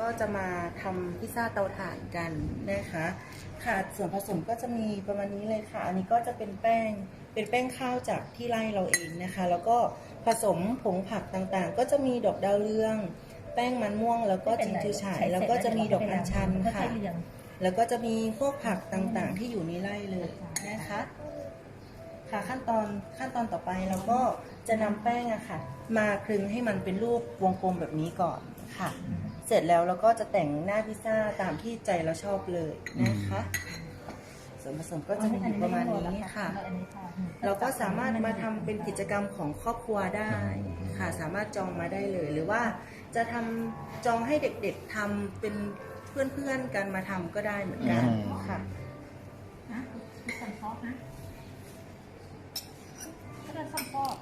ก็จะมาทำพิซซ่าเตาถ่านกันนะคะ ค่ะส่วนผสมก็จะมีประมาณนี้เลยค่ะ อันนี้ก็จะเป็นแป้งเป็นแป้งข้าวจากที่ไร่เราเองนะคะ แล้วก็ผสมผงผักต่างๆ ก็จะมีดอกดาวเรือง แป้งมันม่วง แล้วก็จิงจือฉาย แล้วก็จะมีดอกอัญชันค่ะ แล้วก็จะมีพวกผักต่างๆ ที่อยู่ในไร่เลยนะคะค่ะขั้นตอนขั้นตอนต่อไปเราก็จะนำแป้งอะค่ะ มาคลึงให้มันเป็นรูปวงกลมแบบนี้ก่อนค่ะ เสร็จแล้วเราก็จะแต่งหน้าพิซซ่าตามที่ใจเราชอบเลยนะคะ ส่วนผสมก็จะมีอยู่ประมาณนี้ค่ะ เราก็สามารถมาทำเป็นกิจกรรมของครอบครัวได้ค่ะ สามารถจองมาได้เลย หรือว่าจะทำจองให้เด็กๆทำเป็นเพื่อนๆกันมาทำก็ได้เหมือนกันค่ะนะไม่สั่งซอสนะก็จะสั่งซอส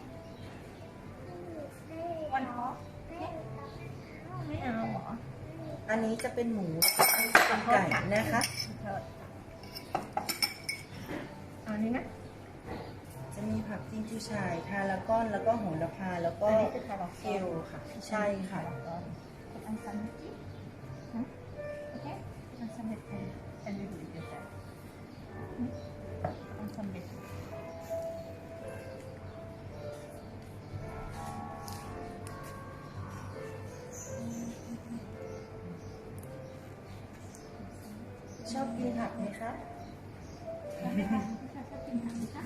วันซอส ไม่เอาเหรออันนี้จะเป็นหมูอันนี้จะเป็นไก่นะคะเอาอันนี้นะจะมีผักจิ้งจูชายทาราก้อนแล้วก็โหระพาแล้วก็อันนี้คือคาราเคลค่ะใช่ค่ะอันซันเมจิโอเคอันซันเมจิอันนี้ดูดีจังอันซันเมจิ ชอบกินผักไหมคะชอบกินผักไหมคะ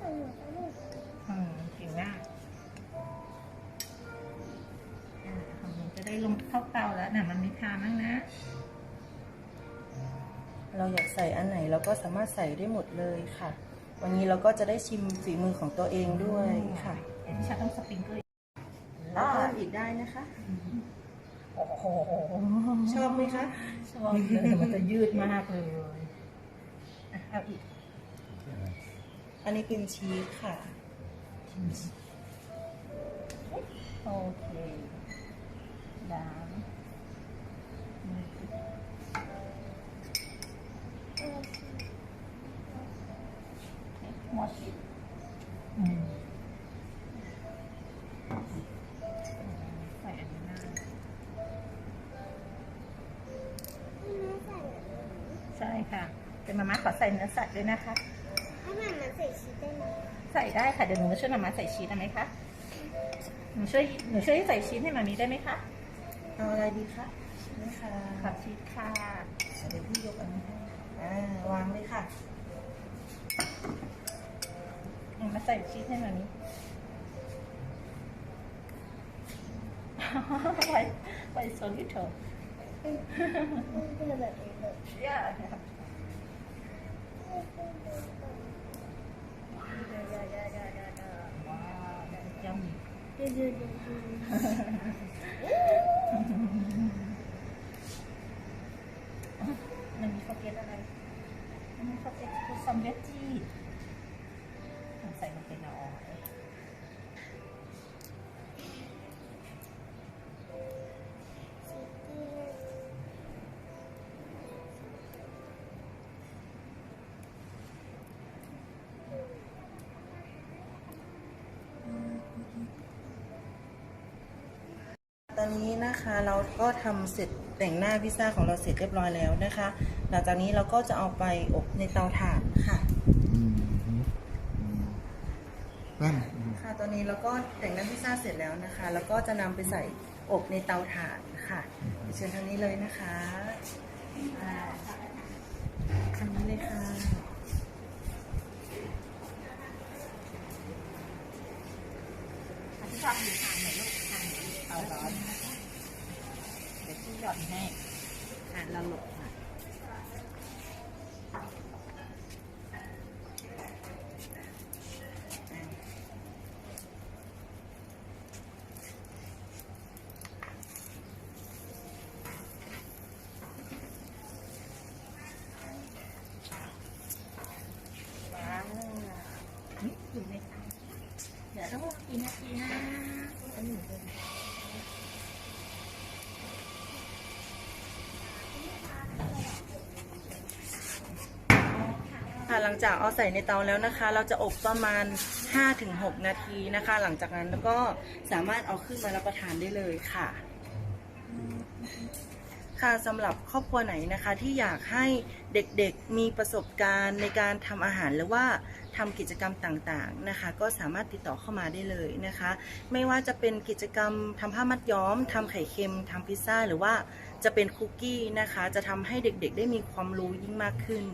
ช่เลยอืมเก่งมาอ่าขนูจะได้ลงเข้าเตาแล้วนะมันมีทามั้งนะ เราอยากใส่อันไหนเราก็สามารถใส่ได้หมดเลยค่ะ วันนี้เราก็จะได้ชิมฝีมือของตัวเองด้วยค่ะเดี๋ยวที่ฉันต้องสปริงเกอร์แล้วเพิ่มอีกได้นะคะ โอ้โหชอบไหมคะชอบเลยมันจะยืดมากเลยอะเอาอีก อันนี้เป็นชีสค่ะ โอเคดา เป็นมาม่าขอใส่เนื้อสัตว์ด้วยนะคะถ้ามันมันใส่ชีสได้ไหมใส่ได้ค่ะเดี๋ยวหนูมาช่วยมาม่าใส่ชีสได้ไหมคะหนูช่วยหนูช่วยใส่ชีสให้มามีได้ไหมคะเอาอะไรดีคะนี่ค่ะขอบชีสค่ะเดี๋ยวพี่ยกอันนี้ให้อ่าวางเลยค่ะมาใส่ชีสให้มามีไว้ไว้โซลิโตมันเป็นแบบนี้เลยย่า ยายายายายา ว้าวยัม ดูดูดูดู มันมีข้าวเกรี๊ยวอะไรมันมีข้าวเกรี๊ยวคือซัมเบจจี้ใส่ลงไปในออยตอนนี้นะคะเราก็ทำเสร็จ แต่งหน้าพิซซ่าของเราเสร็จเรียบร้อยแล้วนะคะ หลังจากนี้เราก็จะเอาไปอบในเตาถ่านค่ะอืมอืมอืมนั่นอืมค่ะตอนนี้เราก็แต่งหน้าพิซซ่าเสร็จแล้วนะคะ แล้วก็จะนำไปใส่อบในเตาถ่านค่ะเชิญทางนี้เลยนะคะอ่าทางนี้เลยค่ะอันที่ชอบอยู่ทานหน่อยลูกทานหน่อยลูกเอาร้อนเดี๋ยวที่ หย่อนให้อะเราหลบค่ะอยู่ในเตาเดี๋ยวต้องกี่นาทีนะอันหนี้เป็น ค่ะหลังจากเอาใส่ในเตาแล้วนะคะ เราจะอบประมาณ 5-6 นาทีนะคะ หลังจากนั้นแล้วก็สามารถเอาขึ้นมารับประทานได้เลยค่ะ ค่ะสำหรับครอบครัวไหนนะคะที่อยากให้เด็กๆมีประสบการณ์ในการทำอาหารหรือว่าทำกิจกรรมต่างๆนะคะ ก็สามารถติดต่อเข้ามาได้เลยนะคะ ไม่ว่าจะเป็นกิจกรรมทำผ้ามัดย้อมทำไข่เค็มทำพิซซ่าหรือว่าจะเป็นคุกกี้นะคะ จะทำให้เด็กๆ ได้มีความรู้ยิ่งมากขึ้น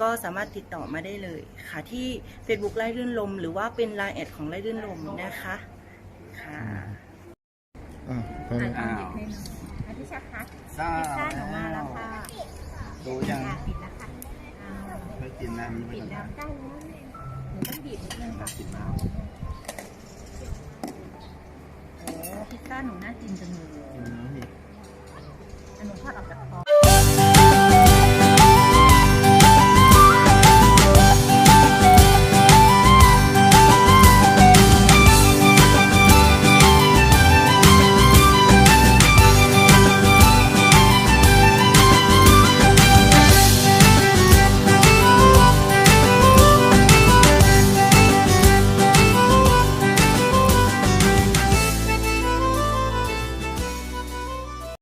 ก็สามารถติดต่อมาได้เลยค่ะที่ Facebook ไล่รื่นลม หรือว่าเป็น Line แอดของไล่รื่นลมนะคะค่ะอะไปอะเลยลองหยิบให้หน่อยอาทิชาคะซ่าพิซซ่าหนูมาแล้วค่ะดูยังอะปิดแล้วค่ะอ่าไม่กินน้ำปิดแล้วได้แล้วหนูต้องบีบนิดนึงค่ะกินน้โอ้พิซซ่าหนูน่ากินจังเลยำกินน้ำอีกอันหนูทอดออกจากคอ